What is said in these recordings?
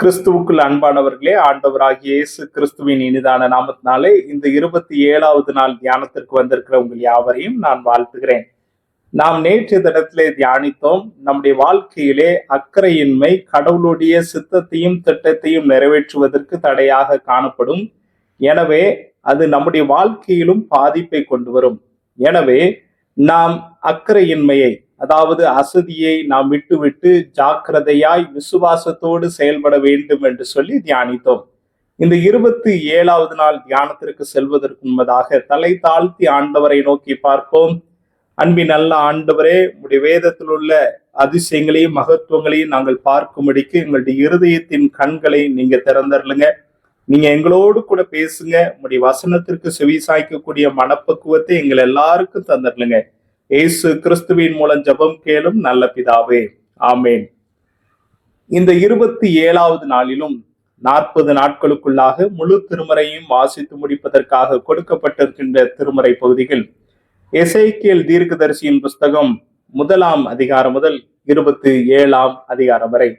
கிறிஸ்துவுக்குள் அன்பானவர்களே ஆண்டவராகிய இயேசு கிறிஸ்துவின் இனிதான நாமத்தினாலே இந்த இருபத்தி ஏழாவது நாள் தியானத்திற்கு வந்திருக்கிற உங்கள் யாவரையும் நான் வாழ்த்துகிறேன். நாம் நேற்றைய தினத்திலே தியானித்தோம் நம்முடைய வாழ்க்கையிலே அக்கறையின்மை கடவுளுடைய சித்தத்தையும் திட்டத்தையும் நிறைவேற்றுவதற்கு தடையாக காணப்படும். எனவே அது நம்முடைய வாழ்க்கையிலும் பாதிப்பை கொண்டு வரும். எனவே நாம் அக்கறையின்மையை அதாவது அசதியை நாம் விட்டுவிட்டு ஜாக்கிரதையாய் விசுவாசத்தோடு செயல்பட வேண்டும் என்று சொல்லி தியானித்தோம். இந்த இருபத்தி ஏழாவது நாள் தியானத்திற்கு செல்வதற்கு முன்பதாக தலை தாழ்த்தி ஆண்டவரை நோக்கி பார்ப்போம். அன்பின் நல்ல ஆண்டவரே உடைய வேதத்தில் உள்ள அதிசயங்களையும் மகத்துவங்களையும் நாங்கள் பார்க்கும்படிக்கு எங்களுடைய இருதயத்தின் கண்களை நீங்க திறந்தரலுங்க நீங்க எங்களோடு கூட பேசுங்க. உங்களுடைய வசனத்திற்கு செவி சாய்க்கக்கூடிய மனப்பக்குவத்தை எங்கள் எல்லாருக்கும் தந்துடலுங்க இயேசு கிறிஸ்துவின் மூலம் ஜெபம் கேளும் நல்ல பிதாவே. ஆமேன். இந்த இருபத்தி ஏழாவது நாளிலும் நாற்பது நாட்களுக்குள்ளாக முழு திருமறையும் வாசித்து முடிப்பதற்காக கொடுக்கப்பட்டிருக்கின்ற திருமறை பகுதிகள். எசைக்கியல் தீர்க்கதரிசியின் புஸ்தகம் முதலாம் அதிகாரம் முதல் இருபத்தி ஏழாம் அதிகாரம் வரை.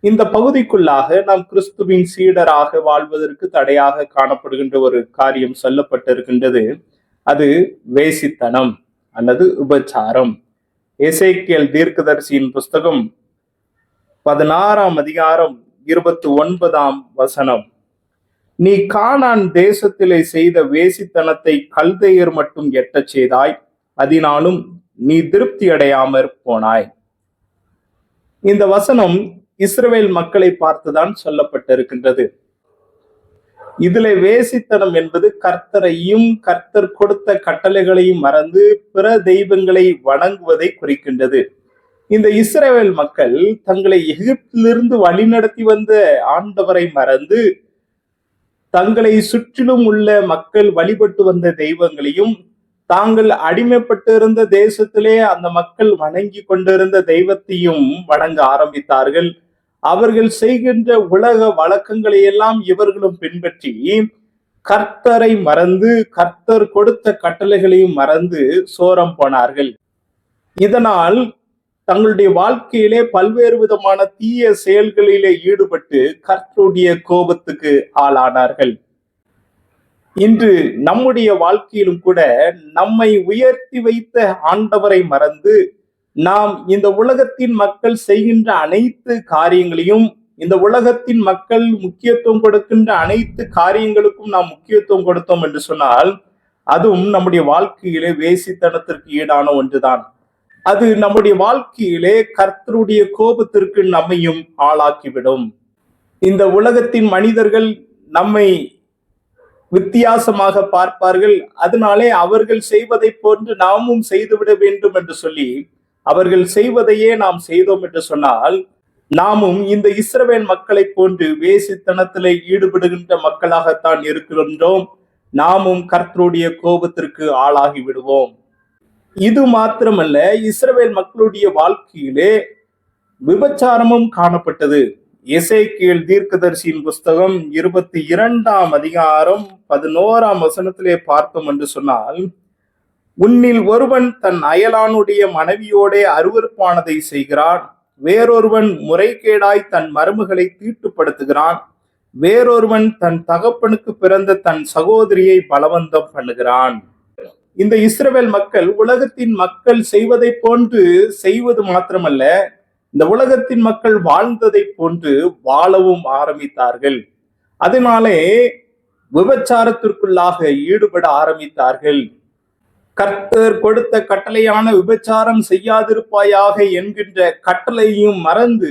இந்த பகுதிக்குள்ளாக நாம் கிறிஸ்துவின் சீடராக வாழ்வதற்கு தடையாக காணப்படுகின்ற ஒரு காரியம் சொல்லப்பட்டிருக்கின்றது. அது வேசித்தனம். அல்லது உபச்சாரம். எசேக்கியல் தீர்க்கதரிசியின் புஸ்தகம் பதினாறாம் அதிகாரம் இருபத்தி ஒன்பதாம் வசனம். நீ காணான் தேசத்திலே செய்த வேசித்தனத்தை கல்தையர் மட்டும் எட்டச் செய்தாய் அதனாலும் நீ திருப்தி அடையாமற் போனாய். இந்த வசனம் இஸ்ரவேல் மக்களை பார்த்துதான் சொல்லப்பட்டிருக்கின்றது. இதுல வேசித்தனம் என்பது கர்த்தரையும் கர்த்தர் கொடுத்த கட்டளைகளையும் மறந்து பிற தெய்வங்களை வணங்குவதை குறிக்கின்றது. இந்த இஸ்ரேல் மக்கள் தங்களை எகிப்திலிருந்து வழிநடத்தி வந்த ஆண்டவரை மறந்து தங்களை சுற்றிலும் உள்ள மக்கள் வழிபட்டு வந்த தெய்வங்களையும் தாங்கள் அடிமைப்பட்டு இருந்த தேசத்திலே அந்த மக்கள் வணங்கி கொண்டிருந்த தெய்வத்தையும் வணங்க ஆரம்பித்தார்கள். அவர்கள் செய்கின்ற உலக வழக்கங்களை எல்லாம் இவர்களும் பின்பற்றி கர்த்தரை மறந்து கர்த்தர் கொடுத்த கட்டளைகளையும் மறந்து சோரம் போனார்கள். இதனால் தங்களுடைய வாழ்க்கையிலே பல்வேறு விதமான தீய செயல்களிலே ஈடுபட்டு கர்த்தருடைய கோபத்துக்கு ஆளானார்கள். இன்று நம்முடைய வாழ்க்கையிலும் கூட நம்மை உயர்த்தி வைத்த ஆண்டவரை மறந்து நாம் இந்த உலகத்தின் மக்கள் செய்கின்ற அனைத்து காரியங்களையும் இந்த உலகத்தின் மக்கள் முக்கியத்துவம் கொடுக்கின்ற அனைத்து காரியங்களுக்கும் நாம் முக்கியத்துவம் கொடுத்தோம் என்று சொன்னால் அதுவும் நம்முடைய வாழ்க்கையிலே வேசித்தனத்திற்கு ஈடான ஒன்றுதான். அது நம்முடைய வாழ்க்கையிலே கர்த்தருடைய கோபத்திற்கு நம்மையும் ஆளாக்கிவிடும். இந்த உலகத்தின் மனிதர்கள் நம்மை வித்தியாசமாக பார்ப்பார்கள். அதனாலே அவர்கள் செய்வதை போன்று நாமும் செய்துவிட வேண்டும் என்று சொல்லி அவர்கள் செய்வதையே நாம் செய்தோம் என்று சொன்னால் நாமும் இந்த இஸ்ரவேல் மக்களை போன்று வேசித்தனத்திலே ஈடுபடுகின்ற மக்களாகத்தான் இருக்கின்றோம். நாமும் கர்த்தருடைய கோபத்திற்கு ஆளாகி விடுவோம். இது மாத்திரமல்ல இஸ்ரவேல் மக்களுடைய வாழ்க்கையிலே விபச்சாரமும் காணப்பட்டது. இசைக்கீழ் தீர்க்கதரிசியின் புஸ்தகம் இருபத்தி இரண்டாம் அதிகாரம் பதினோராம் வசனத்திலே பார்த்தோம் என்று சொன்னால் உன்னில் ஒருவன் தன் அயலானுடைய மனைவியோடே அருவருப்பானதை செய்கிறான். வேறொருவன் முறைகேடாய் தன் மருமகளை தீட்டுப்படுத்துகிறான். வேறொருவன் தன் தகப்பனுக்கு பிறந்த தன் சகோதரியை பலவந்தம் பண்ணுகிறான். இந்த இஸ்ரவேல் மக்கள் உலகத்தின் மக்கள் செய்வதை போன்று செய்வது மாத்திரமல்ல இந்த உலகத்தின் மக்கள் வாழ்ந்ததை போன்று வாழவும் ஆரம்பித்தார்கள். அதனாலே விபச்சாரத்திற்குள்ளாக ஈடுபட ஆரம்பித்தார்கள். கர்த்தர் கொடுத்த கட்டளையான விபச்சாரம் செய்யாதிருப்பாயாக என்கின்ற கட்டளையும் மறந்து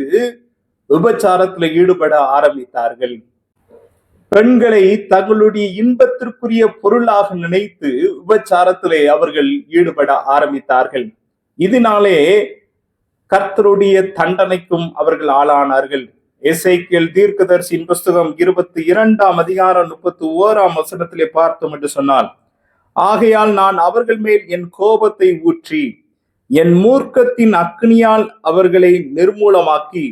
விபச்சாரத்தில் ஈடுபட ஆரம்பித்தார்கள். பெண்களை தங்களுடைய இன்பத்திற்குரிய பொருளாக நினைத்து விபச்சாரத்திலே அவர்கள் ஈடுபட ஆரம்பித்தார்கள். இதனாலே கர்த்தருடைய தண்டனைக்கும் அவர்கள் ஆளானார்கள். எஸ்ஐக்கியல் தீர்க்கதர்சியின் புஸ்தகம் இருபத்தி இரண்டாம் அதிகாரம் முப்பத்தி ஓராம் வசனத்திலே பார்த்தோம் என்று சொன்னால் ஆகையால் நான் அவர்கள் மேல் என் கோபத்தை ஊற்றி என் மூர்க்கத்தின் அக்னியால் அவர்களை நிர்மூலமாக்கி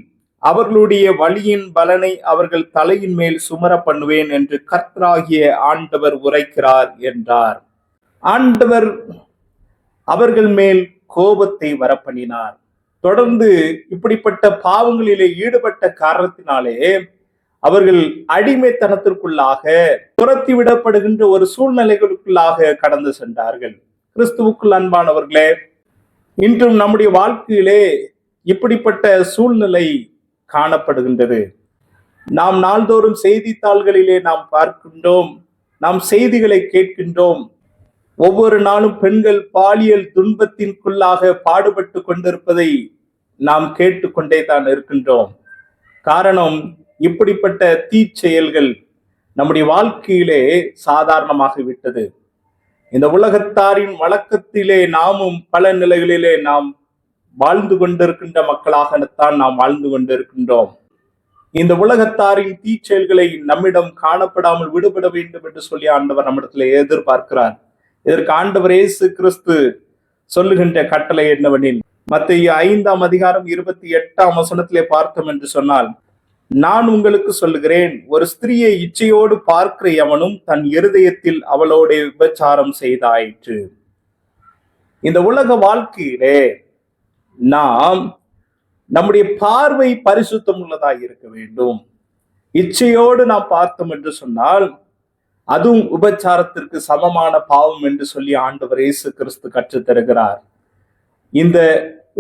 அவர்களுடைய வழியின் பலனை அவர்கள் தலையின் மேல் சுமர பண்ணுவேன் என்று கர்த்தராகிய ஆண்டவர் உரைக்கிறார் என்றார். ஆண்டவர் அவர்கள் மேல் கோபத்தை வரப்பண்ணினார். தொடர்ந்து இப்படிப்பட்ட பாவங்களிலே ஈடுபட்ட காரணத்தினாலே அவர்கள் அடிமைத்தனத்திற்குள்ளாக துரத்தி விடப்படுகின்ற ஒரு சூழ்நிலைகளுக்குள்ளாக கடந்து சென்றார்கள். கிறிஸ்துவுக்குள் அன்பானவர்களே இன்றும் நம்முடைய வாழ்க்கையிலே இப்படிப்பட்ட சூழ்நிலை காணப்படுகின்றது. நாம் நாள்தோறும் செய்தித்தாள்களிலே நாம் பார்க்கின்றோம் நாம் செய்திகளை கேட்கின்றோம். ஒவ்வொரு நாளும் பெண்கள் பாலியல் துன்பத்திற்குள்ளாக பாடுபட்டு கொண்டிருப்பதை நாம் கேட்டுக்கொண்டே தான் இருக்கின்றோம். காரணம் இப்படிப்பட்ட தீச்செயல்கள் நம்முடைய வாழ்க்கையிலே சாதாரணமாக விட்டது. இந்த உலகத்தாரின் வழக்கத்திலே நாமும் பல நிலைகளிலே நாம் வாழ்ந்து கொண்டிருக்கின்ற மக்களாகத்தான் நாம் வாழ்ந்து கொண்டிருக்கின்றோம். இந்த உலகத்தாரின் தீச்செயல்களை நம்மிடம் காணப்படாமல் விடுபட வேண்டும் என்று சொல்லி ஆண்டவர் நம்மிடத்துல எதிர்பார்க்கிறார். இதற்கு ஆண்டவர் இயேசு கிறிஸ்து சொல்லுகின்ற கட்டளை என்னவெனில் மத்திய ஐந்தாம் அதிகாரம் இருபத்தி எட்டாம் வசனத்திலே பார்த்தோம் என்று சொன்னால் நான் உங்களுக்கு சொல்லுகிறேன். ஒரு ஸ்திரியை இச்சையோடு பார்க்கிற எவனும் தன் இருதயத்தில் அவளோட விபச்சாரம் செய்தாயிற்று. இந்த உலக வாழ்க்கையிலே நாம் நம்முடைய பார்வை பரிசுத்தம் உள்ளதாக இருக்க வேண்டும். இச்சையோடு நாம் பார்த்தோம் என்று சொன்னால் அதுவும் உபச்சாரத்திற்கு சமமான பாவம் என்று சொல்லி ஆண்டவர் இயேசு கிறிஸ்து கற்றுத்தருகிறார் இந்த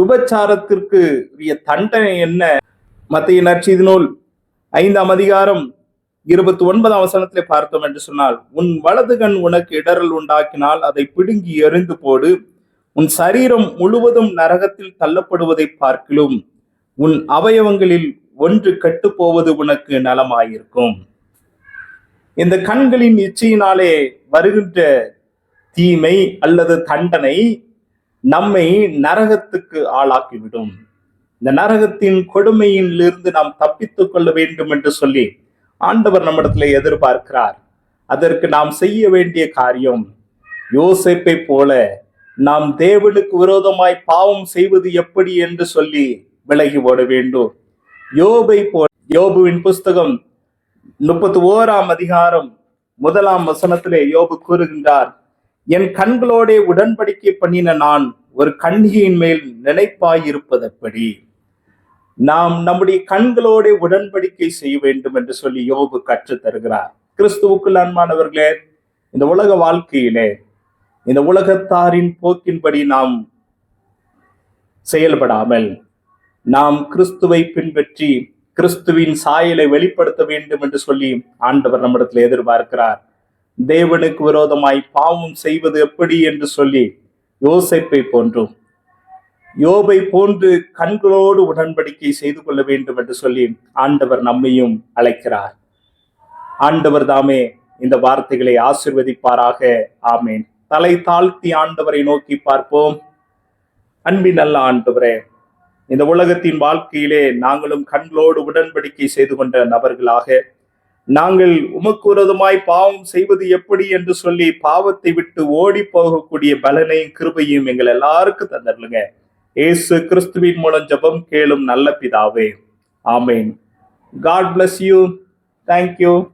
உபச்சாரத்திற்கு உரிய தண்டனை என்ன? மத்திய நற்செய்தி நூல் ஐந்தாம் அதிகாரம் இருபத்தி ஒன்பதாம் வசனத்திலே பார்த்தோம் என்று சொன்னால் உன் வலது கண் உனக்கு இடரல் உண்டாக்கினால் அதை பிடுங்கி எறிந்து போடு. உன் சரீரம் முழுவதும் நரகத்தில் தள்ளப்படுவதை பார்க்கிலும். உன் அவயவங்களில் ஒன்று கெட்டுப் போவது உனக்கு நலமாயிருக்கும். இந்த கண்களின் இச்சையினாலே வருகின்ற தீமை அல்லது தண்டனை நம்மை நரகத்துக்கு ஆளாக்கிவிடும். இந்த நரகத்தின் கொடுமையிலிருந்து நாம் தப்பித்துக் கொள்ள வேண்டும் என்று சொல்லி ஆண்டவர் நம்மிடத்துல எதிர்பார்க்கிறார். அதற்கு நாம் செய்ய வேண்டிய காரியம் யோசிப்பை போல நாம் தேவனுக்கு விரோதமாய் பாவம் செய்வது எப்படி என்று சொல்லி விலகி ஓட வேண்டும். யோபை போல யோபுவின் புஸ்தகம் முப்பத்தி ஓராம் அதிகாரம் முதலாம் வசனத்திலே யோபு கூறுகின்றார் என் கண்களோடே உடன்படிக்கை பண்ணின நான் ஒரு கண்ணியின் மேல் நினைப்பாயிருப்பதெப்படி? நாம் நம்முடைய கண்களோட உடன்படிக்கை செய்ய வேண்டும் என்று சொல்லி யோபு கற்று தருகிறார். கிறிஸ்துவுக்குள் அன்பானவர்களே இந்த உலக வாழ்க்கையிலே இந்த உலகத்தாரின் போக்கின்படி நாம் செயல்படாமல் நாம் கிறிஸ்துவை பின்பற்றி கிறிஸ்துவின் சாயலை வெளிப்படுத்த வேண்டும் என்று சொல்லி ஆண்டவர் நம்மிடத்தில் எதிர்பார்க்கிறார். தேவனுக்கு விரோதமாய் பாவம் செய்வது எப்படி என்று சொல்லி யோசிப்பை போன்றும் யோபை போன்று கண்களோடு உடன்படிக்கை செய்து கொள்ள வேண்டும் என்று சொல்லி ஆண்டவர் நம்மையும் அழைக்கிறார். ஆண்டவர் தாமே இந்த வார்த்தைகளை ஆசிர்வதிப்பாராக. ஆமேன். தலை தாழ்த்தி ஆண்டவரை நோக்கி பார்ப்போம். அன்பின் நல்ல ஆண்டவரே இந்த உலகத்தின் வாழ்க்கையிலே நாங்களும் கண்களோடு உடன்படிக்கை செய்து கொண்ட நபர்களாக நாங்கள் உமக்கு பாவம் செய்வது எப்படி என்று சொல்லி பாவத்தை விட்டு ஓடி போகக்கூடிய பலனையும் கிருபையும் எங்கள் எல்லாருக்கும் தந்துடலுங்க ஏசு கிறிஸ்துவின் மூலம் ஜெபம் கேளும் நல்ல பிதாவே. ஆமேன். God bless you thank you